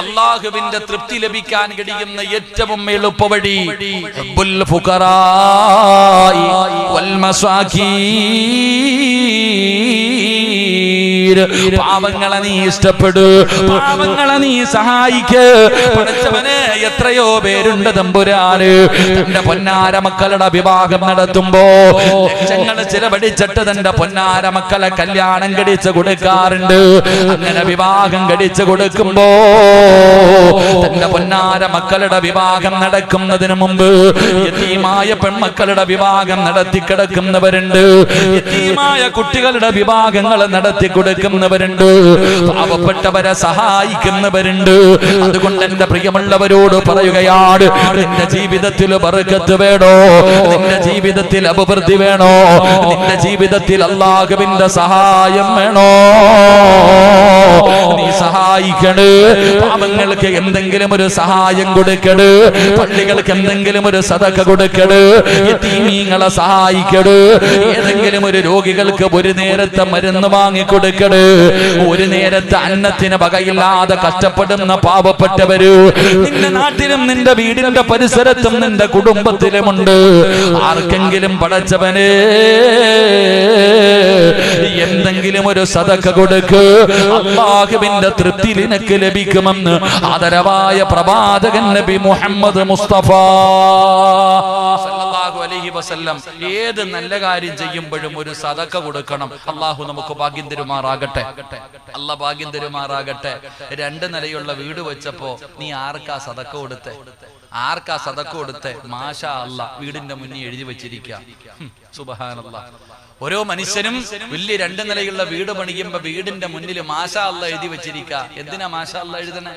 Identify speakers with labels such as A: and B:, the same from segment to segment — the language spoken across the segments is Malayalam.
A: അള്ളാഹുവിന്റെ തൃപ്തി ലഭിക്കാൻ കഴിയുന്ന ഏറ്റവും എളുപ്പവഴി വൽ. പാവങ്ങളെ നീ ഇഷ്ടപ്പെടു. പാവങ്ങളെ നീ സഹായിക്ക്. പഠിച്ചവനെ എത്രയോ പേരുണ്ട് തമ്പുരാന്. തന്റെ പൊന്നാര മക്കളുടെ വിവാഹം നടത്തുമ്പോ ലക്ഷങ്ങൾ ചിലവടിച്ചിട്ട് തന്റെ പൊന്നാര മക്കളെ കല്യാണം കടിച്ചു കൊടുക്കാറുണ്ട്. അങ്ങനെ വിവാഹം കടിച്ചു കൊടുക്കുമ്പോ തന്റെ പൊന്നാര മക്കളുടെ വിവാഹം നടക്കുന്നതിന് മുമ്പ് യതീമായ പെൺമക്കളുടെ വിവാഹം നടത്തി കിടക്കുന്നവരുണ്ട്. യതീമായ കുട്ടികളുടെ വിവാഹങ്ങൾ നടത്തി കൊടുക്കുന്നവരുണ്ട്. പാവപ്പെട്ടവരെ സഹായിക്കുന്നവരുണ്ട്. അതുകൊണ്ട് എന്റെ പ്രിയമുള്ളവരോട് പറയുകയാണ് നിന്റെ ജീവിതത്തിൽ ബർക്കത്ത് വേണോ? നിന്റെ ജീവിതത്തിൽ അഭിവൃദ്ധി വേണോ? നിന്റെ ജീവിതത്തിൽ അള്ളാഹുവിന്റെ സഹായം വേണോ? നീ സഹായിക്കണ്. പാവങ്ങൾക്ക് എന്തെങ്കിലും ഒരു സഹായം കൊടുക്കണ്. പള്ളികൾക്ക് എന്തെങ്കിലും ഒരു സതക കൊടുക്കണ്. തീമീങ്ങളെ സഹായിക്കണ്. ഏതെങ്കിലും ഒരു രോഗികൾക്ക് ഒരു നേരത്തെ മരുന്ന് വാങ്ങിക്കൊടുക്കണ്. ഒരു നേരത്തെ അന്നത്തിന് വകയില്ലാതെ കഷ്ടപ്പെടുന്ന പാവപ്പെട്ടവര് നിന്റെ നാട്ടിലും നിന്റെ വീടിന്റെ പരിസരത്തും നിന്റെ കുടുംബത്തിലുമുണ്ട്. ആർക്കെങ്കിലും പടച്ചവനെ എന്തെങ്കിലും ഒരു സതക്ക കൊടുക്ക്. അള്ളാഹുവിന്റെ തൃപ്തി നിനക്ക് ലഭിക്കുമെന്ന് ആദരവായ പ്രവാചകൻ നബി മുഹമ്മദ് മുസ്തഫ അലൈഹി വസല്ലം. ഏത് നല്ല കാര്യം ചെയ്യുമ്പോഴും ഒരു സതക്ക കൊടുക്കണം. അള്ളാഹു നമുക്ക് ഭാഗ്യം തരുമാറാകട്ടെ അല്ല ഭാഗ്യം തരുമാറാകട്ടെ രണ്ട് നിലയുള്ള വീട് വെച്ചപ്പോ നീ ആർക്കാ സതക്ക കൊടുത്തെ? ആർക്കാ സതക്ക കൊടുത്തെ? മാഷാ അല്ല വീടിന്റെ മുന്നിൽ എഴുതി വെച്ചിരിക്കുക സുബഹാനല്ലാ. ഓരോ മനുഷ്യനും വലിയ രണ്ട് നിലയുള്ള വീട് പണിയുമ്പോ വീടിന്റെ മുന്നിൽ മാഷാ അല്ല എഴുതി വെച്ചിരിക്കുക എന്തിനാ മാഷാ അല്ല എഴുതണേ?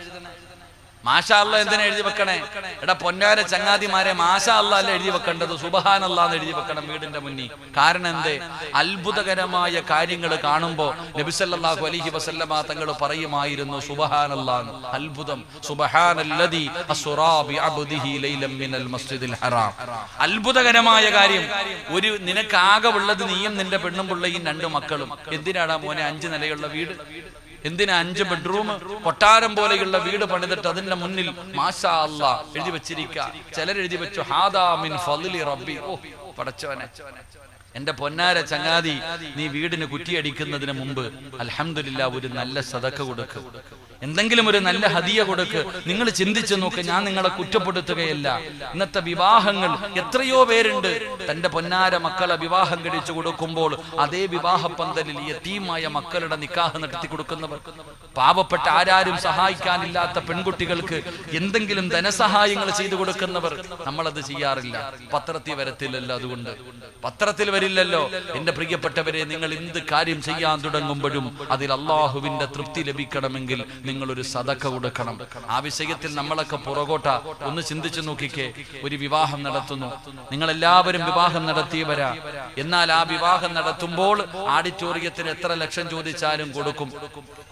A: മാഷാ അല്ല എന്തിനാ എഴുതി വെക്കണേ? എടാ പൊന്നാര ചങ്ങാതിമാരെ മാഷാ അല്ല അല്ല എഴുതി വെക്കേണ്ടത്? സുബഹാൻ അല്ലാന്ന് എഴുതി വെക്കണം വീടിന്റെ മുന്നിൽ. കാരണം എന്തേ? അത്ഭുതകരമായ കാര്യങ്ങൾ കാണുമ്പോ നബിസല്ലാഹു അലഹി വസല്ലമ തങ്ങൾ പറയുമായിരുന്നു സുബഹാൻ അല്ലാന്ന് അത്ഭുതം. സുബഹാൻ ഹറാം. അത്ഭുതകരമായ കാര്യം. ഒരു നിനക്ക് ആകെ ഉള്ളത് നീയും നിന്റെ പെണ്ണും പിള്ളയും രണ്ടു മക്കളും. എന്തിനാടാ മോനെ അഞ്ച് നിലയുള്ള വീട്? എന്തിനാ അഞ്ച് ബെഡ്റൂം കൊട്ടാരം പോലെയുള്ള വീട് പണിതിട്ട് അതിന്റെ മുന്നിൽ മാഷാ അല്ല എഴുതി വെച്ചിരിക്ക. ചിലർ എഴുതി വെച്ചു ഹാദാ മിൻ ഫളിലി റബ്ബി. ഓ പടച്ചവനെ. എന്റെ പൊന്നാര ചങ്ങാതി നീ വീടിന് കുറ്റിയടിക്കുന്നതിന് മുമ്പ് അൽഹംദുലില്ലാ ഒരു നല്ല സതക്ക കൊടുക്ക്. എന്തെങ്കിലും ഒരു നല്ല ഹതിയ കൊടുക്ക്. നിങ്ങൾ ചിന്തിച്ചു നോക്ക് ഞാൻ നിങ്ങളെ കുറ്റപ്പെടുത്തുകയല്ല. ഇന്നത്തെ വിവാഹങ്ങൾ എത്രയോ പേരുണ്ട്. തന്റെ പൊന്നാര മക്കളെ വിവാഹം കഴിച്ചു കൊടുക്കുമ്പോൾ അതേ വിവാഹ പന്തലിൽ യതീമായ മക്കളുടെ നിക്കാഹ് നടത്തി കൊടുക്കുന്നവർ. പാവപ്പെട്ട ആരാരും സഹായിക്കാനില്ലാത്ത പെൺകുട്ടികൾക്ക് എന്തെങ്കിലും ധനസഹായങ്ങൾ ചെയ്തു കൊടുക്കുന്നവർ നമ്മളത് ചെയ്യാറില്ല. പത്രത്തിൽ വരത്തില്ലല്ലോ അതുകൊണ്ട്. പത്രത്തിൽ വരില്ലല്ലോ. എന്റെ പ്രിയപ്പെട്ടവരെ നിങ്ങൾ എന്ത് കാര്യം ചെയ്യാൻ തുടങ്ങുമ്പോഴും അതിൽ അള്ളാഹുവിന്റെ തൃപ്തി ലഭിക്കണമെങ്കിൽ നിങ്ങൾ ഒരു സതക്ക കൊടുക്കണം ആ വിഷയത്തിൽ നമ്മളൊക്കെ പുറകോട്ട. ഒന്ന് ചിന്തിച്ചു നോക്കിക്കേ. ഒരു വിവാഹം നടത്തുന്നു. നിങ്ങൾ എല്ലാവരും വിവാഹം നടത്തിയവരാ. എന്നാൽ ആ വിവാഹം നടത്തുമ്പോൾ ആഡിറ്റോറിയത്തിന് എത്ര ലക്ഷം ചോദിച്ചാലും കൊടുക്കും.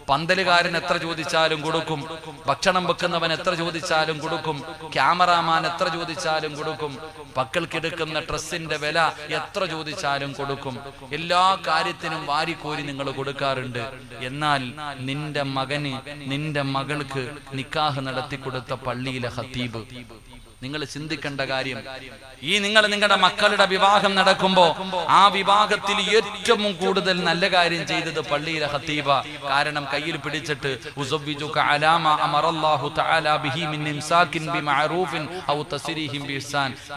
A: പന്തലുകാരൻ എത്ര ചോദിച്ചാലും കൊടുക്കും ഭക്ഷണം വെക്കുന്നവൻ എത്ര ചോദിച്ചാലും കൊടുക്കും ക്യാമറാമാൻ എത്ര ചോദിച്ചാലും കൊടുക്കും മക്കൾക്കെടുക്കുന്ന ഡ്രസ്സിന്റെ വില എത്ര ചോദിച്ചാലും കൊടുക്കും. എല്ലാ കാര്യത്തിനും വാരിക്കോരി നിങ്ങൾ കൊടുക്കാറുണ്ട്. എന്നാൽ നിന്റെ മകന് നിന്റെ മകൾക്ക് നിക്കാഹ് നടത്തി കൊടുത്ത പള്ളിയിലെ ഹത്തീബ് നിങ്ങൾ ചിന്തിക്കേണ്ട കാര്യം ഈ നിങ്ങൾ നിങ്ങളുടെ മക്കളുടെ വിവാഹം നടക്കുമ്പോ ആ വിവാഹത്തിൽ ഏറ്റവും കൂടുതൽ നല്ല കാര്യം ചെയ്തത് പള്ളിയിലെ ഹത്തീബ കാരണം കയ്യിൽ പിടിച്ചിട്ട്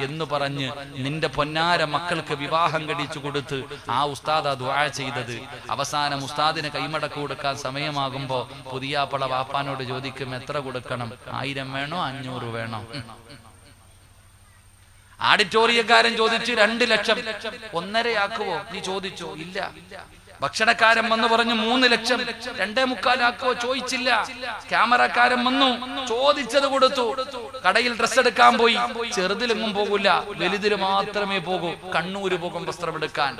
A: എന്ന് പറഞ്ഞ് നിന്റെ പൊന്നാര മക്കൾക്ക് വിവാഹം കഴിച്ചു കൊടുത്ത് ആ ഉസ്താദ് ദുആ ചെയ്തത്. അവസാനം ഉസ്താദിന് കൈമടക്ക് കൊടുക്കാൻ സമയമാകുമ്പോ പുതിയാപ്പള വാപ്പാനോട് ചോദിക്കും എത്ര കൊടുക്കണം? ആയിരം വേണോ? അഞ്ഞൂറ് വേണോ. ആഡിറ്റോറിയക്കാരൻ ചോദിച്ചു രണ്ട് ലക്ഷം ഒന്നരയാക്കുവോ? നീ ചോദിച്ചോ? ഇല്ല. ഭക്ഷണക്കാരൻ വന്ന് പറഞ്ഞു മൂന്ന് ലക്ഷം രണ്ടേ മുക്കാലാക്കോ? ചോദിച്ചില്ല. ക്യാമറക്കാരൻ വന്നു ചോദിച്ചത് കൊടുത്തു. കടയിൽ ഡ്രസ് എടുക്കാൻ പോയി. ചെറുതിലെങ്ങും പോകില്ല വലുതിൽ മാത്രമേ പോകൂ. കണ്ണൂര് പോകും വസ്ത്രമെടുക്കാൻ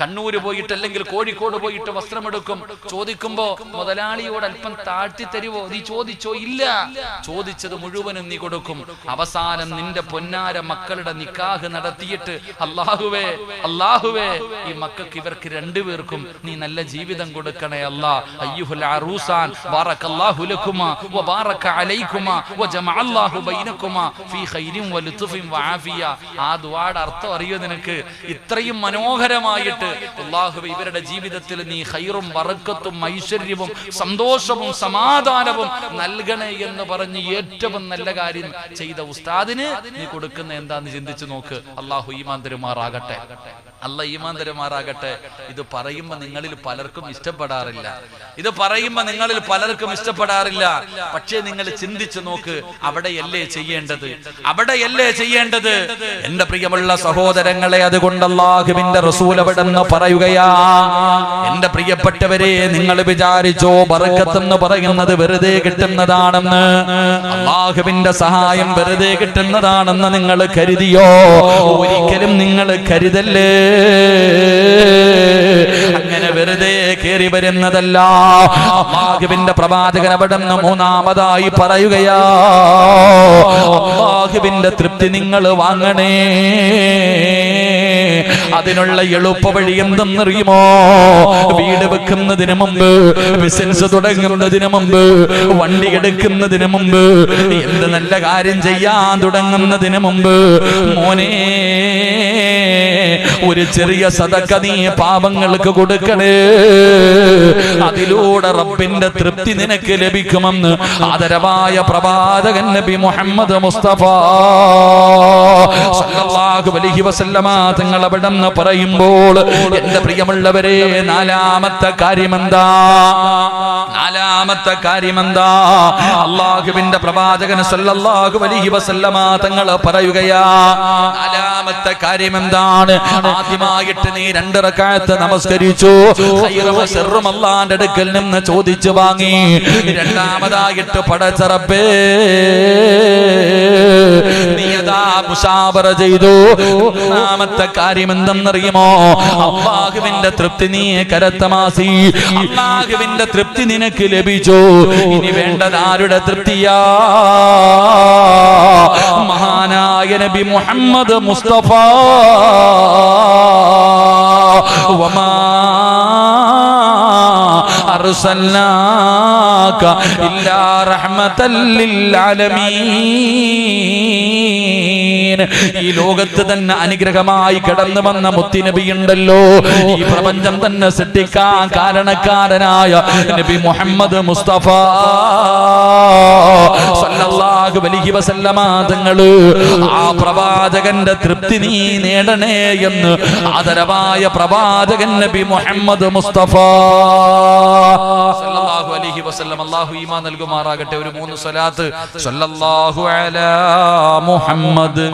A: കണ്ണൂര് പോയിട്ട് അല്ലെങ്കിൽ കോഴിക്കോട് പോയിട്ട് വസ്ത്രമെടുക്കും ചോദിക്കുമ്പോ മുതലാളിയോട് അല്പം താഴ്ത്തി തരുവോ? നീ ചോദിച്ചോ? ഇല്ല. ചോദിച്ചത് മുഴുവനും നീ കൊടുക്കും. അവസാനം നിന്റെ പൊന്നാര മക്കളുടെ നിക്കാഹ് നടത്തിയിട്ട് അള്ളാഹുവേ അള്ളാഹുവേ ഈ മക്കൾക്ക് ഇവർക്ക് രണ്ടുപേർക്കും നീ നല്ല ജീവിതം കൊടുക്കണേ അറൂസാൻ. ഫീ ഖൈരിൻ ആ അർത്ഥം അറിയോ നിനക്ക്? ഇത്രയും മനോഹരമായിട്ട് ഇവരുടെ ജീവിതത്തിൽ നീ ഖൈറും ബറക്കത്തും ഐശ്വര്യവും സന്തോഷവും സമാധാനവും നൽകണേ എന്ന് പറഞ്ഞ് ഏറ്റവും നല്ല കാര്യം ചെയ്ത ഉസ്താദിന് നീ കൊടുക്കുന്ന എന്താന്ന് ചിന്തിച്ചു നോക്ക്. അള്ളാഹു ഈമാൻ അല്ല ഈമാൻ ഇത് പറയുമ്പോ നിങ്ങളിൽ പലർക്കും ഇഷ്ടപ്പെടാറില്ല. ഇത് പറയുമ്പോ നിങ്ങളിൽ പലർക്കും ഇഷ്ടപ്പെടാറില്ല. പക്ഷേ നിങ്ങൾ ചിന്തിച്ചു നോക്ക് അവിടെയല്ലേ ചെയ്യേണ്ടത്? അവിടെയല്ലേ ചെയ്യേണ്ടത്? എന്റെ പ്രിയമുള്ള സഹോദരങ്ങളെ അതുകൊണ്ട് അള്ളാഹുവിന്റെ റസൂൽ അവിടെന്ന് പറയുകയാ എന്റെ പ്രിയപ്പെട്ടവരെ നിങ്ങൾ വിചാരിച്ചോ ബറക്കത്തെന്ന് പറയുന്നത് വെറുതെ കിട്ടുന്നതാണെന്ന്? അള്ളാഹുവിന്റെ സഹായം വെറുതെ കിട്ടുന്നതാണെന്ന് നിങ്ങൾ കരുതിയോ? ഒരിക്കലും നിങ്ങൾ കരുതല്ലേ? വെറുതെ കേറി വരുന്നതല്ല. അള്ളാഹുവിന്റെ പ്രവാചകൻ അവിടെ നിന്ന് മൂന്നാമതായി പറയുകയാ അള്ളാഹുവിന്റെ തൃപ്തി നിങ്ങൾ വാങ്ങണേ. അതിനുള്ള എളുപ്പ വഴി എന്തെന്നറിയുമോ? വീട് വെക്കുന്നതിന് മുമ്പ് ബിസിനസ് തുടങ്ങുന്നതിന് മുമ്പ് വണ്ടി എടുക്കുന്നതിന് മുമ്പ് എന്ത് നല്ല കാര്യം ചെയ്യാൻ തുടങ്ങുന്നതിന് മുമ്പ് മോനെ ഒരു ചെറിയ സതക്ക നീ പാപങ്ങൾക്ക് കൊടുക്കണേ. അതിലൂടെ റബ്ബിന്റെ തൃപ്തി നിനക്ക് ലഭിക്കുമെന്ന് ആദരവായ പ്രവാചകൻ നബി മുഹമ്മദ് മുസ്തഫ സല്ലല്ലാഹു അലൈഹി വസല്ലമ തങ്ങൾ അവിടെ എന്ന് പറയുമ്പോൾ എന്റെ പ്രിയമുള്ളവരെ നാലാമത്തെ കാര്യമെന്താ? നാലാമത്തെ കാര്യമെന്താ? അള്ളാഹുവിന്റെ പ്രവാചകൻ സല്ലല്ലാഹു അലൈഹി വസല്ലമ തങ്ങൾ പറയുകയാ നാലാമത്തെ കാര്യം എന്താണ് ആദ്യമായിട്ട് നീ രണ്ട് റക്അത്ത് നമസ്കരിച്ചു. ശർറും അല്ലാഹുവിന്റെ അടുക്കൽ നിന്ന് ചോദിച്ചു വാങ്ങി. രണ്ടാമതായിട്ട് പടച്ചറപ്പേ നീ അതാ മുസാബറ ചെയ്തു. മൂന്നാമത്തെ കാര്യം എന്തെന്നറിയുമോ അള്ളാഹുവിന്റെ തൃപ്തി നീ കരത്തമാസി അള്ളാഹുവിന്റെ തൃപ്തി നിനക്ക് ലഭിച്ചു ഇനി വേണ്ടത് ആരുടെ തൃപ്തിയാ മഹാനായ നബി മുഹമ്മദ് മുസ്തഫ വമാ أرسلناك إلا رحمة للعالمين ഈ ലോകത്ത് തന്നെ അനുഗ്രഹമായി കടന്നു വന്ന മുത്തിനബി ഉണ്ടല്ലോ ഈ പ്രപഞ്ചം തന്നെ സൃഷ്ടിക്കാൻ കാരണക്കാരനായ നബി മുഹമ്മദ് മുസ്തഫ. സല്ലല്ലാഹു അലൈഹി വസല്ലമ തങ്ങൾ ആ പ്രവാചകന്റെ തൃപ്തി നീ നേടണേ എന്ന് ആദരവായ പ്രവാചകൻ നബി മുഹമ്മദ് മുസ്തഫ. സല്ലല്ലാഹു അലൈഹി വസല്ലം അല്ലാഹു ഈമാൻ നൽകുമാറാകട്ടെ. ഒരു മൂന്ന് സ്വലാത്ത്. സല്ലല്ലാഹു അലാ മുഹമ്മദ്.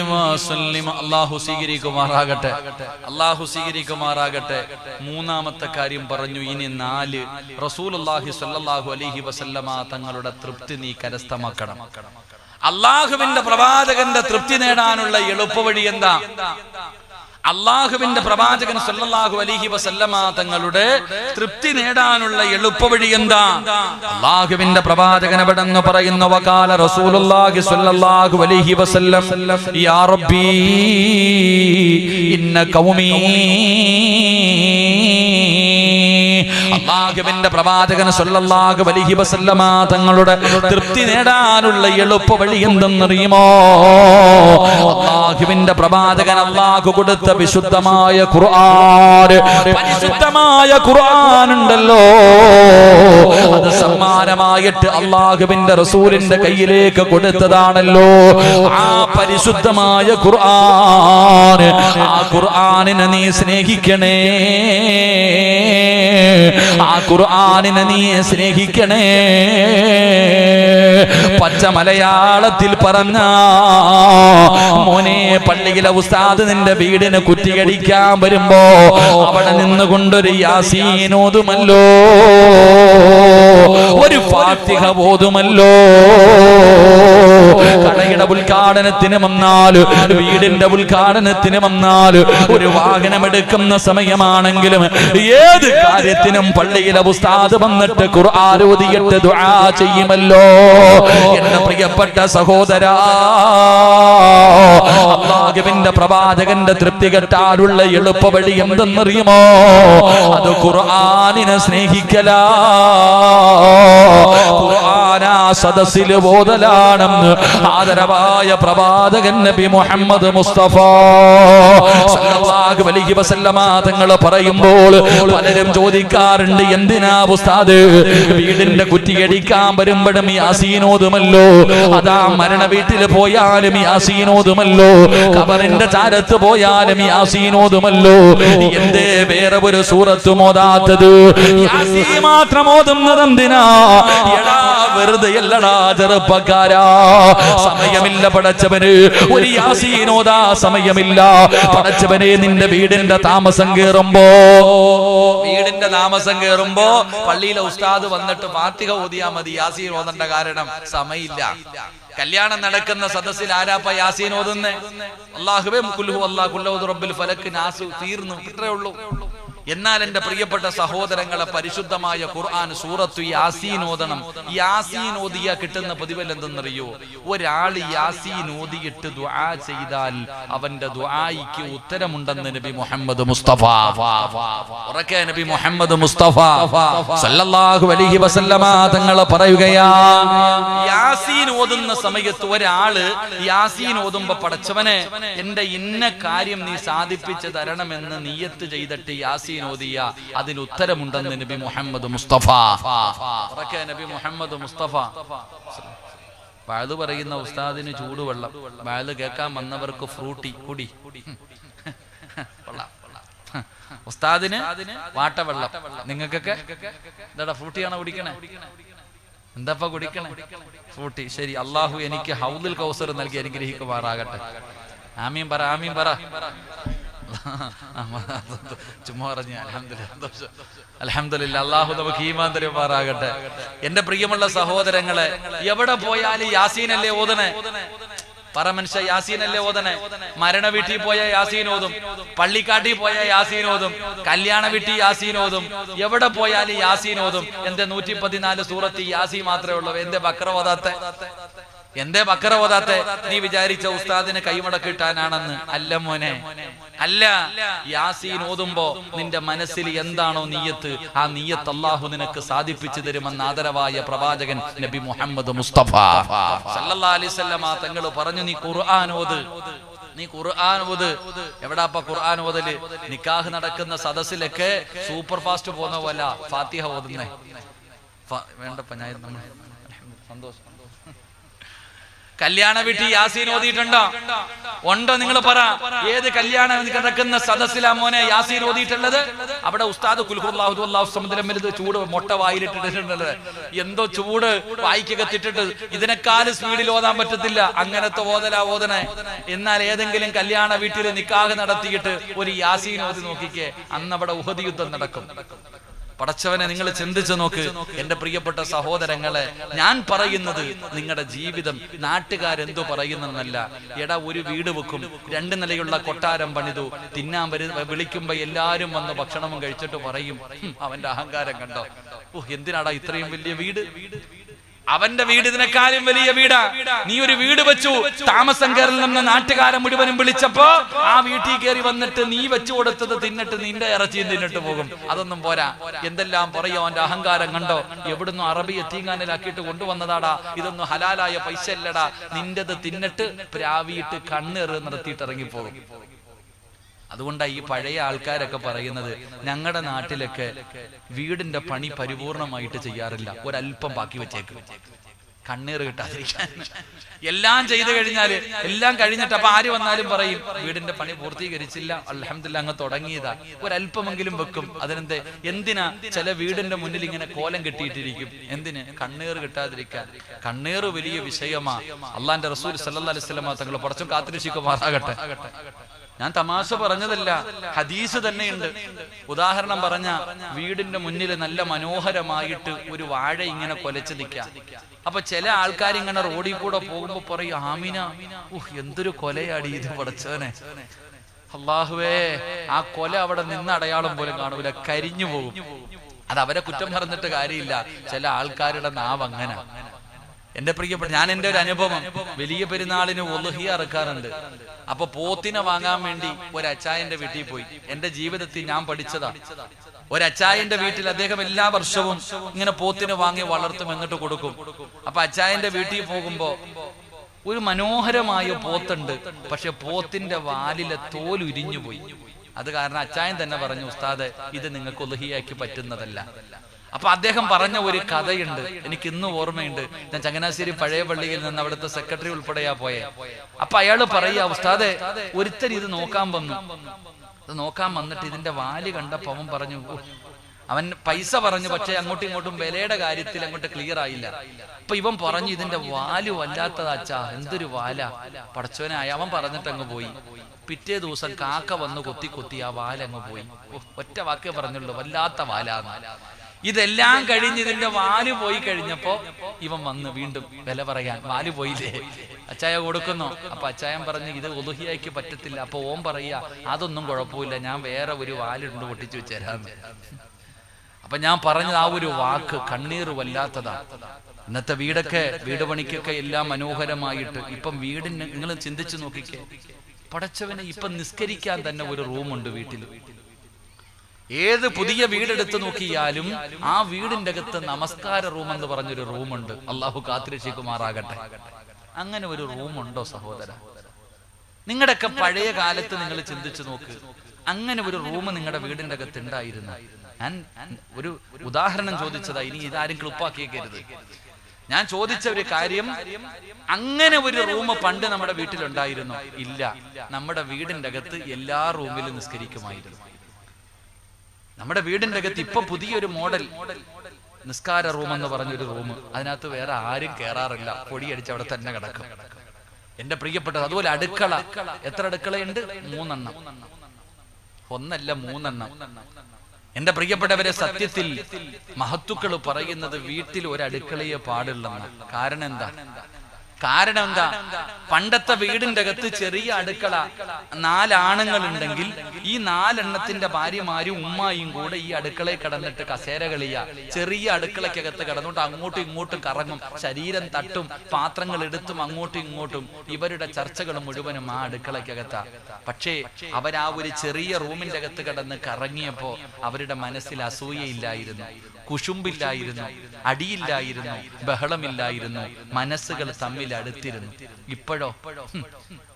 A: വസല്ലിം. അല്ലാഹു സ്വീകരിക്കുമാറാകട്ടെ. അല്ലാഹു സ്വീകരിക്കുമാറാകട്ടെ. മൂന്നാമത്തെ കാര്യം പറഞ്ഞു ഇനി നാല്. റസൂൽ റസൂലുള്ളാഹി സല്ലാഹു അലഹി വസല്ലമ തങ്ങളുടെ തൃപ്തി നീ കരസ്ഥമാക്കണം. അള്ളാഹുവിന്റെ പ്രവാചകന്റെ തൃപ്തി നേടാനുള്ള എളുപ്പവഴി എന്താ? അള്ളാഹുവിന്റെ പ്രവാചകൻ സല്ലല്ലാഹു അലൈഹി വസല്ലമ തങ്ങളുടെ തൃപ്തി നേടാനുള്ള എളുപ്പവഴി എന്താ? അള്ളാഹുവിന്റെ പ്രവാചകൻ അവിടെ നിന്ന് പറയുന്ന വകാല റസൂലുള്ളാഹി സല്ലല്ലാഹു അലൈഹി വസല്ലം യാ റബ്ബി ഇന്ന ഖൗമീ അള്ളാഹുവിന്റെ പ്രവാചകൻ സല്ലല്ലാഹു അലൈഹി വസല്ലമ തങ്ങളുടെ തൃപ്തി നേടാനുള്ള എളുപ്പ വഴി എന്തെന്നറിയുമോ? അള്ളാഹുവിന്റെ പ്രവാചകൻ അള്ളാഹു കൊടുത്ത വിശുദ്ധമായ ഖുർആൻ പരിശുദ്ധമായ ഖുർആൻ ഉണ്ടല്ലോ. അത് സമ്മാനം സമ്മാനമായിട്ട് അള്ളാഹുവിന്റെ റസൂലിന്റെ കയ്യിലേക്ക് കൊടുത്തതാണല്ലോ. ആ പരിശുദ്ധമായ ഖുർആൻ ആ ഖുർആനിനെ നീ സ്നേഹിക്കണേ. ആ ഖുർആാനിനെ നീ സ്നേഹിക്കണേ. പച്ച മലയാളത്തിൽ പറഞ്ഞ മോനെ പള്ളിയിലെ ഉസ്താദ് നിന്റെ വീടിന് കുറ്റിയടിക്കാൻ വരുമ്പോ അവിടെ നിന്നുകൊണ്ടൊരു യാസീനോതുമല്ലോ. ഒരു ഫാത്തിഹ പോതുമല്ലോ കടയുടെ ഉദ്ഘാടനത്തിന് വന്നാൽ വീടിന്റെ ഉദ്ഘാടനത്തിന് വന്നാൽ ഒരു വാഹനം എടുക്കുന്ന സമയമാണെങ്കിലും ഏത് കാര്യത്തിനും പള്ളിയിലെ ഉസ്താദ് വന്നിട്ട് ഖുർആൻ ഓതിയിട്ട് ദുആ ചെയ്യുമല്ലോ. എന്റെ പ്രിയപ്പെട്ട സഹോദരാ അള്ളാഹുവിന്റെ പ്രവാചകന്റെ തൃപ്തി കെട്ടാനുള്ള എളുപ്പ വഴി എന്തെന്നറിയുമോ? അത് ഖുർആനിനെ സ്നേഹിക്കലാ. ഖുർആനാ സദസ്സിൽ ബോധലാണെന്ന് ആദരവായ പ്രവാചകൻ നബി മുഹമ്മദ് മുസ്തഫ സല്ലല്ലാഹു അലൈഹി വസല്ലമ തങ്ങൾ പറയുമ്പോൾ പലരും ചോദിക്കാറുണ്ട് എന്തിനാ ഉസ്താദ്? വീടിന്റെ കുറ്റിയടിക്കാൻ വരുമ്പോഴും യാസീനോതുമല്ലോ അതാ മരണ വീട്ടിൽ പോയാലും യാസീനോതുമല്ലോ കബറിന്റെ ചാരത്ത് പോയാലും യാസീനോതുമല്ലോ എന്തേ വേറെ ഒരു സൂറത്ത് മോതാത്തത്? യാസീൻ മാത്രം ഓതുന്നത് എന്തിനാ വെറുതെ അല്ലടാ ചെറുപ്പക്കാരാ. സമയമില്ല പടച്ചവന്. ഒരു യാസീനോദാ സമയമില്ല. പടച്ചവനെ നിന്റെ വീടിന്റെ താമസം കേറുമ്പോ. വീടിന്റെ താമസം കേറുമ്പോ പള്ളിയിലെ ഉസ്താദ് വന്നിട്ട് മാത്തിക ഓതിയാ മതി യാസീൻ ഓതണ്ട കാരണം സമയമില്ല. കല്യാണം നടക്കുന്ന സദസ്സിൽ ആരാപ്പ യാസീൻ ഓതുന്നേ? അള്ളാഹുബേ കുൽഹു അള്ളാഹ് കുല്ലൗദ് റബ്ബിൽ ഫലക്ക് നാസു തീർന്നു ഇത്രേ ഉള്ളൂ. എന്നാൽ എന്റെ പ്രിയപ്പെട്ട സഹോദരങ്ങളെ പരിശുദ്ധമായ ഖുർആൻ സൂറത്തു യാസീൻ ഓതണം. യാസീൻ ഓതിയ കിട്ടുന്ന പ്രതിഫലം എന്തെന്നറിയോ? ഒരാൾ യാസീൻ ഓതിയിട്ട് ദുആ ചെയ്താൽ അവന്റെ ദുആയിക്ക് ഉത്തരമുണ്ടെന്ന് നബി മുഹമ്മദ് മുസ്തഫ. ഉറക്കെ നബി മുഹമ്മദ് മുസ്തഫ. സല്ലല്ലാഹു അലൈഹി വസല്ലമ തങ്ങൾ പറയുകയാ യാസീൻ ഓതുന്ന സമയത്ത് ഒരാൾ യാസീൻ ഓതുമ്പോ പടച്ചവനെ എന്റെ ഇന്ന കാര്യം നീ സാധിപ്പിച്ചു തരണമെന്ന് നീയത്ത് ചെയ്തിട്ട് യാസീൻ ഓതിയ അതിന് ഉത്തരമുണ്ടെന്ന് നബി മുഹമ്മദ് മുസ്തഫ. നബി മുഹമ്മദ് മുസ്തഫ. വാഴ് പറയുന്ന ഉസ്താദിന് ചൂടുവെള്ളം. വാഴ് കേൾക്കാൻ വന്നവർക്ക് ഫ്രൂട്ടി കുടി. ഉസ്താദിന് വാട്ടവെള്ളം. നിങ്ങൾക്കൊക്കെ? എന്താടാ ഫ്രൂട്ടിയാണോ കുടിക്കണേ? എന്താപ്പ കുടിക്കണേ? ഫ്രൂട്ടി. ശരി അള്ളാഹു എനിക്ക് ഹൗദുൽ കൗസർ നൽകി അനുഗ്രഹിക്കുമാറാകട്ടെ. ആമീൻ പറ ആമീൻ പറ. ചുമ്മാ അലഹമില്ല അള്ളാഹു നമുക്ക് ഈമാൻ തരുമാറാകട്ടെ. എന്റെ പ്രിയമുള്ള സഹോദരങ്ങളെ എവിടെ പോയാലും യാസീനല്ലേ ഓതനെ പറ മനുഷ്യ യാസീനല്ലേ ഓതനെ മരണ വീട്ടിൽ പോയ യാസീൻ ഓതും. പള്ളിക്കാട്ടിൽ പോയ യാസീൻ ഓതും. കല്യാണ വീട്ടിൽ യാസീൻ ഓതും. എവിടെ പോയാലും യാസീൻ ഓതും. എന്റെ നൂറ്റി പതിനാല് സൂറത്ത് യാസി മാത്രമേ ഉള്ളൂ. എന്റെ ബക്ര ഓതാത്തെ എന്തേ ബക്കറ ഓതാത്തെ? നീ വിചാരിച്ച ഉസ്താദിനെ കൈമടക്കിട്ടാനാണെന്ന് അല്ല മോനെ. അല്ല യാസീൻ ഓതുമ്പോ നിന്റെ മനസ്സിൽ എന്താണോ നീയത്ത്? ആ നീയത്ത് അള്ളാഹു നിനക്ക് സാധിപ്പിച്ചു തരുമെന്ന് ആദരവായ പ്രവാചകൻ നബി മുഹമ്മദ് മുസ്തഫ. സല്ലല്ലാഹു അലൈഹി വസല്ലമ തങ്ങൾ പറഞ്ഞു നീ ഖുർആൻ നീ ഖുർആൻ ഓത്. എവിടാപ്പ ഖുർആൻ ഓതൽ? നിക്കാഹ് നടക്കുന്ന സദസ്സിലൊക്കെ സൂപ്പർ ഫാസ്റ്റ് പോകുന്ന പോലെ ഫാത്തിഹ ഓതുന്നേ. വേണ്ടപ്പ ഞാൻ സന്തോഷം. കല്യാണ വീട്ടിൽ യാസീൻ ഓതിയിട്ടുണ്ടോ? ഉണ്ടോ നിങ്ങൾ പറ. ഏത് കല്യാണം കിടക്കുന്ന സദസ്സിലാ മോനെ യാസീൻ ഓതിയിട്ടുള്ളത്? അവിടെ ഉസ്താദ് സമുദ്രം വലുത് ചൂട് മുട്ട വായിലിട്ടിട്ടുണ്ടത് എന്തോ ചൂട് വായിക്കകത്തിട്ടിട്ട് ഇതിനേക്കാൾ സ്പീഡിൽ ഓതാൻ പറ്റത്തില്ല. അങ്ങനത്തെ ഓതലാ ഓതനെ എന്നാൽ ഏതെങ്കിലും കല്യാണ വീട്ടിൽ നിക്കാഹ് നടത്തിയിട്ട് ഒരു യാസീൻ ഓതി നോക്കിക്കേ. അന്ന് അവിടെ ഉഹദ് യുദ്ധം നടക്കും. പടച്ചവനെ നിങ്ങൾ ചിന്തിച്ചു നോക്ക്. എന്റെ പ്രിയപ്പെട്ട സഹോദരങ്ങളെ ഞാൻ പറയുന്നത് നിങ്ങളുടെ ജീവിതം നാട്ടുകാരെന്തോ പറയുന്നെന്നല്ല. എടാ ഒരു വീട് വെക്കും രണ്ട് നിലയുള്ള കൊട്ടാരം പണിതു തിന്നാൻ വരു വിളിക്കുമ്പോ എല്ലാരും വന്ന് ഭക്ഷണവും കഴിച്ചിട്ട് പറയും അവന്റെ അഹങ്കാരം കണ്ടോ? ഓ എന്തിനാടാ ഇത്രയും വലിയ വീട്? അവന്റെ വീട് ഇതിനെക്കാളും വലിയ വീടാ. നീ ഒരു വീട് വെച്ചു. താമസം കയറിൽ നിന്ന് നാട്ടുകാരെ മുഴുവനും വിളിച്ചപ്പോ ആ വീട്ടിൽ കയറി വന്നിട്ട് നീ വെച്ചു കൊടുത്തത് തിന്നിട്ട് നിന്റെ ഇറച്ചിയും തിന്നിട്ട് പോകും. അതൊന്നും പോരാ. എന്തെല്ലാം പറയോ അവന്റെ അഹങ്കാരം കണ്ടോ? എവിടുന്ന് അറബി എത്തിങ്ങാനിലാക്കിയിട്ട് കൊണ്ടുവന്നതാടാ. ഇതൊന്നും ഹലാലായ പൈസ അല്ലടാ നിന്റത് തിന്നിട്ട് പ്രാവിയിട്ട് കണ്ണേറ് നിർത്തിയിട്ട് ഇറങ്ങിപ്പോകും. അതുകൊണ്ടാണ് ഈ പഴയ ആൾക്കാരൊക്കെ പറയുന്നത് ഞങ്ങളുടെ നാട്ടിലൊക്കെ വീടിന്റെ പണി പരിപൂർണമായിട്ട് ചെയ്യാറില്ല. ഒരല്പം ബാക്കി വെച്ചേക്ക്. കണ്ണീർ കിട്ടാതിരിക്കാൻ. എല്ലാം ചെയ്തു കഴിഞ്ഞാൽ എല്ലാം കഴിഞ്ഞിട്ട് അപ്പൊ ആര് വന്നാലും പറയും വീടിന്റെ പണി പൂർത്തീകരിച്ചില്ല അലഹമില്ല അങ്ങ് തുടങ്ങിയതാ. ഒരല്പമെങ്കിലും വെക്കും. അതിനെന്ത് എന്തിനാ ചില വീടിന്റെ മുന്നിൽ ഇങ്ങനെ കോലം കെട്ടിയിട്ടിരിക്കും? എന്തിന്? കണ്ണീർ കിട്ടാതിരിക്കാൻ. കണ്ണീർ വലിയ വിഷയമാ. അള്ളാന്റെ റസൂൽ സല്ലാ അലിസ്ലമ തങ്ങൾ കുറച്ചും കാത്തിരക്ഷിക്കുമാറാകട്ടെ ഞാൻ തമാശ പറഞ്ഞതല്ല ഹദീസ് തന്നെയുണ്ട്. ഉദാഹരണം പറഞ്ഞ വീടിന്റെ മുന്നിൽ നല്ല മനോഹരമായിട്ട് ഒരു വാഴ ഇങ്ങനെ കൊലച്ചു നിൽക്കാം അപ്പൊ ചില ആൾക്കാർ ഇങ്ങനെ റോഡിൽ കൂടെ പോകുമ്പോ പറയും ആമിന ഊഹ് എന്തൊരു കൊലയാടി ഇത് പടച്ചവനെ. അള്ളാഹുവേ ആ കൊല അവിടെ നിന്ന് അടയാളം പോലും കാണൂല കരിഞ്ഞു പോകും അത് അവരെ കുറ്റം പറഞ്ഞിട്ട് കാര്യമില്ല. ചില ആൾക്കാരുടെ നാവ് അങ്ങനെ. എന്റെ പ്രിയപ്പെട്ട ഞാൻ എന്റെ ഒരു അനുഭവം. വലിയ പെരുന്നാളിന് ഒലുഹിയ ഇറക്കാറുണ്ട് അപ്പൊ പോത്തിനെ വാങ്ങാൻ വേണ്ടി ഒരു വീട്ടിൽ പോയി. എന്റെ ജീവിതത്തിൽ ഞാൻ പഠിച്ചതാ. ഒരു വീട്ടിൽ അദ്ദേഹം എല്ലാ വർഷവും ഇങ്ങനെ പോത്തിനെ വാങ്ങി വളർത്തും എന്നിട്ട് കൊടുക്കും. അപ്പൊ അച്ചായന്റെ വീട്ടിൽ പോകുമ്പോ ഒരു മനോഹരമായ പോത്തുണ്ട്. പക്ഷെ പോത്തിന്റെ വാലിലെ തോൽ ഉരിഞ്ഞു പോയി അത് കാരണം അച്ചായൻ തന്നെ പറഞ്ഞു ഉസ്താദ് ഇത് നിങ്ങൾക്ക് ഒലുഹിയാക്കി പറ്റുന്നതല്ല. അപ്പൊ അദ്ദേഹം പറഞ്ഞ ഒരു കഥയുണ്ട്. എനിക്ക് ഇന്നും ഓർമ്മയുണ്ട്. ഞാൻ ചങ്ങനാശ്ശേരി പഴയ പള്ളിയിൽ നിന്ന് അവിടുത്തെ സെക്രട്ടറി ഉൾപ്പെടെയാ പോയെ. അപ്പൊ അയാൾ പറയാ ഉസ്താദെ ഒരുത്തൻ ഇത് നോക്കാൻ വന്നു. ഇത് നോക്കാൻ വന്നിട്ട് ഇതിന്റെ വാൽ കണ്ടപ്പോ അവൻ പറഞ്ഞു അവൻ പൈസ പറഞ്ഞു പക്ഷെ അങ്ങോട്ടും ഇങ്ങോട്ടും വിലയുടെ കാര്യത്തിൽ അങ്ങോട്ട് ക്ലിയർ ആയില്ല. അപ്പൊ ഇവൻ പറഞ്ഞു ഇതിന്റെ വാൽ വല്ലാത്തതാച്ചാ എന്തൊരു വാല. പടച്ചവനായ അവൻ പറഞ്ഞിട്ട് അങ്ങ് പോയി. പിറ്റേ ദിവസം കാക്ക വന്ന് കൊത്തി കൊത്തി ആ വാലങ്ങ് പോയി. ഒറ്റ വാക്കേ പറഞ്ഞുള്ളൂ വല്ലാത്ത വാലാന്ന് ഇതെല്ലാം കഴിഞ്ഞ് ഇതിന്റെ വാൽ പോയി കഴിഞ്ഞപ്പോ ഇവൻ വന്ന് വീണ്ടും വില പറയാൻ വാൽ പോയില്ലേ? അച്ചായ കൊടുക്കുന്നു. അപ്പൊ അച്ചായൻ പറഞ്ഞു ഇത് ഒതുഹിയാക്കി പറ്റത്തില്ല. അപ്പൊ ഓം പറയാ അതൊന്നും കുഴപ്പമില്ല. ഞാൻ വേറെ ഒരു വാലുണ്ട് പൊട്ടിച്ചു വെച്ചേരാന്ന്. അപ്പൊ ഞാൻ പറഞ്ഞത് ആ ഒരു വാക്ക് കണ്ണീർ വല്ലാത്തതാ. ഇന്നത്തെ വീടൊക്കെ വീട് പണിക്കൊക്കെ എല്ലാം മനോഹരമായിട്ട്. ഇപ്പം വീടിന് നിങ്ങൾ ചിന്തിച്ചു നോക്കിക്കേ. പടച്ചവനെ ഇപ്പം നിസ്കരിക്കാൻ തന്നെ ഒരു റൂമുണ്ട് വീട്ടിൽ ഏത് പുതിയ വീടെടുത്ത് നോക്കിയാലും ആ വീടിന്റെ അകത്ത് നമസ്കാര റൂം എന്ന് പറഞ്ഞൊരു റൂമുണ്ട്. അള്ളാഹു കാത്തിരക്ഷിക്കുമാറാകട്ടെ. അങ്ങനെ ഒരു റൂമുണ്ടോ സഹോദര? നിങ്ങളുടെയൊക്കെ പഴയ കാലത്ത് നിങ്ങൾ ചിന്തിച്ചു നോക്ക്. അങ്ങനെ ഒരു റൂം നിങ്ങളുടെ വീടിന്റെ അകത്ത് ഉണ്ടായിരുന്നു. ഞാൻ ഒരു ഉദാഹരണം ചോദിച്ചതാ. ഇനി ഇതാരും ക്ലിപ്പാക്കിയേക്കരുത് ഞാൻ ചോദിച്ച ഒരു കാര്യം അങ്ങനെ ഒരു റൂം പണ്ട് നമ്മുടെ വീട്ടിലുണ്ടായിരുന്നു. ഇല്ല. നമ്മുടെ വീടിന്റെ അകത്ത് എല്ലാ റൂമിലും നിസ്കരിക്കുമായിരുന്നു. നമ്മുടെ വീടിന്റെ അകത്ത് ഇപ്പൊ പുതിയൊരു മോഡൽ നിസ്കാര റൂം എന്ന് പറഞ്ഞൊരു റൂം. അതിനകത്ത് വേറെ ആരും കേറാറില്ല. പൊടിയടിച്ച് അവിടെ തന്നെ കിടക്കും. എന്റെ പ്രിയപ്പെട്ടത് അതുപോലെ അടുക്കള. എത്ര അടുക്കളയുണ്ട്? മൂന്നെണ്ണം. ഒന്നല്ല മൂന്നെണ്ണം. എന്റെ പ്രിയപ്പെട്ടവരെ സത്യത്തിൽ മഹത്തുക്കൾ പറയുന്നത് വീട്ടിൽ ഒരു അടുക്കളയെ പാടുള്ളെന്ന് കാരണം എന്താ? കാരണം എന്താ? പണ്ടത്തെ വീടിന്റെ അകത്ത് ചെറിയ അടുക്കള നാലാണുങ്ങൾ ഉണ്ടെങ്കിൽ ഈ നാലെണ്ണത്തിന്റെ ഭാര്യമാരും ഉമ്മായും കൂടെ ഈ അടുക്കളയിൽ കടന്നിട്ട് കസേര കളിയ. ചെറിയ അടുക്കളയ്ക്കകത്ത് കിടന്നുകൊണ്ട് അങ്ങോട്ടും ഇങ്ങോട്ടും കറങ്ങും. ശരീരം തട്ടും പാത്രങ്ങൾ എടുത്തും അങ്ങോട്ടും ഇങ്ങോട്ടും. ഇവരുടെ ചർച്ചകൾ മുഴുവനും ആ അടുക്കളയ്ക്കകത്താ. പക്ഷേ അവരാ ഒരു ചെറിയ റൂമിന്റെ അകത്ത് കടന്ന് കറങ്ങിയപ്പോ അവരുടെ മനസ്സിൽ അസൂയയില്ലായിരുന്നു. കുശുമ്പില്ലായിരുന്നു അടിയില്ലായിരുന്നു ബഹളമില്ലായിരുന്നു. മനസ്സുകൾ തമ്മിൽ അടുത്തിരുന്നു. ഇപ്പോഴോ?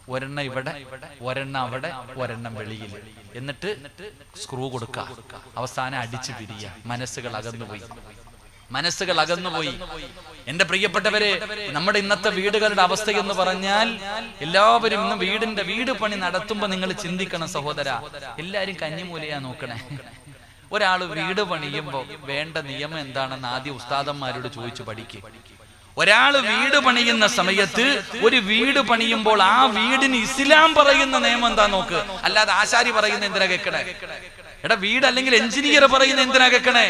A: ഒരെണ്ണ ഇവിടെ ഒരെണ്ണ അവിടെ ഒരെണ്ണം വെളിയിൽ. എന്നിട്ട് സ്ക്രൂ കൊടുക്ക. അവസാനം അടിച്ചു പിരിയ മനസ്സുകൾ അകന്നുപോയി. മനസ്സുകൾ അകന്നുപോയി. എന്റെ പ്രിയപ്പെട്ടവരെ നമ്മുടെ ഇന്നത്തെ വീടുകളുടെ അവസ്ഥ എന്ന് പറഞ്ഞാൽ എല്ലാവരും ഇന്ന് വീടിന്റെ വീട് പണി നടത്തുമ്പോ നിങ്ങൾ ചിന്തിക്കണം സഹോദര. എല്ലാരും കഞ്ഞിമൂലയാ നോക്കണേ. ഒരാൾ വീട് പണിയുമ്പോ വേണ്ട നിയമം എന്താണെന്ന് ആദ്യം ഉസ്താദന്മാരോട് ചോദിച്ചു പഠിക്കുക ഒരാൾ വീട് പണിയുന്ന സമയത്ത് ഒരു വീട് പണിയുമ്പോൾ ആ വീടിന് ഇസ്ലാം പറയുന്ന നിയമം എന്താ നോക്ക്? അല്ലാതെ ആശാരി പറയുന്ന എന്തിനാ കേക്കണേ? എടാ വീട് അല്ലെങ്കിൽ എഞ്ചിനീയർ പറയുന്ന എന്തിനാ കേക്കണേ?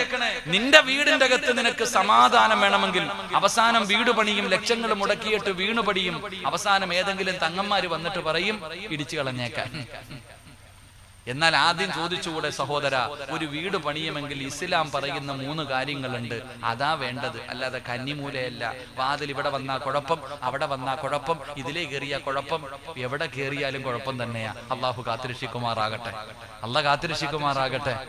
A: നിന്റെ വീടിന്റെ അകത്ത് നിനക്ക് സമാധാനം വേണമെങ്കിൽ അവസാനം വീട് പണിയും ലക്ഷങ്ങൾ മുടക്കിയിട്ട് വീണു പണിയും അവസാനം ഏതെങ്കിലും തങ്ങന്മാര് വന്നിട്ട് പറയും ഇടിച്ചു കളഞ്ഞേക്കാൻ. എന്നാൽ ആദ്യം ചോദിച്ചുകൂടെ സഹോദര ഒരു വീട് പണിയുമെങ്കിൽ ഇസ്ലാം പറയുന്ന മൂന്ന് കാര്യങ്ങളുണ്ട്. അതാ വേണ്ടത്. അല്ലാതെ കന്നിമൂലയല്ല. വാതിൽ ഇവിടെ വന്നാ കുഴപ്പം അവിടെ വന്നാ കുഴപ്പം ഇതിലേ കയറിയ കുഴപ്പം. എവിടെ കയറിയാലും കുഴപ്പം തന്നെയാ. അള്ളാഹു കാത്തിരക്ഷിക്കുമാറാകട്ടെ. അള്ളാഹ് കാത്തിരക്ഷിക്കുമാറാകട്ടെ.